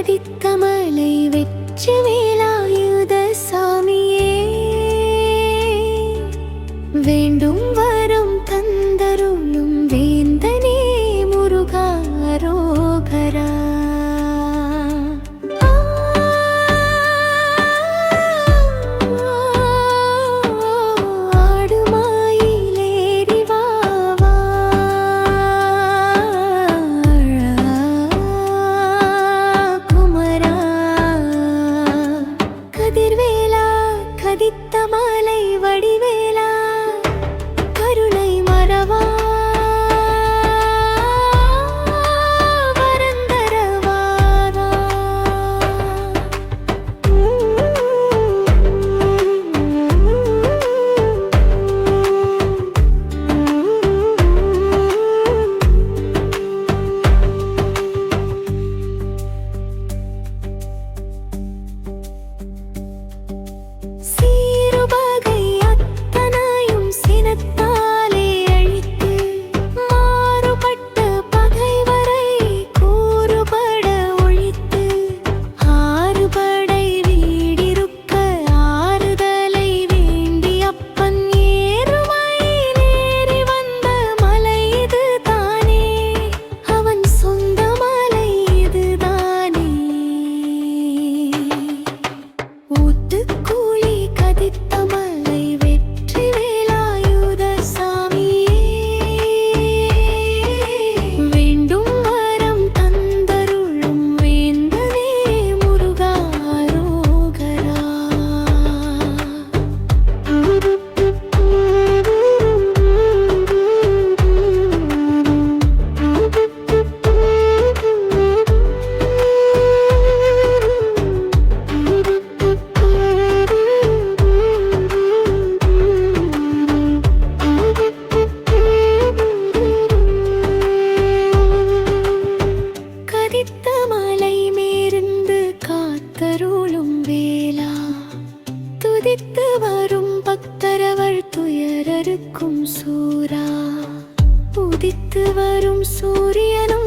கதிக்கமலை வெற்றி வேலாயுத சாமியே. வேண்டும் வரம் தந்தருளும் உதித்து வரும் சூரியனும்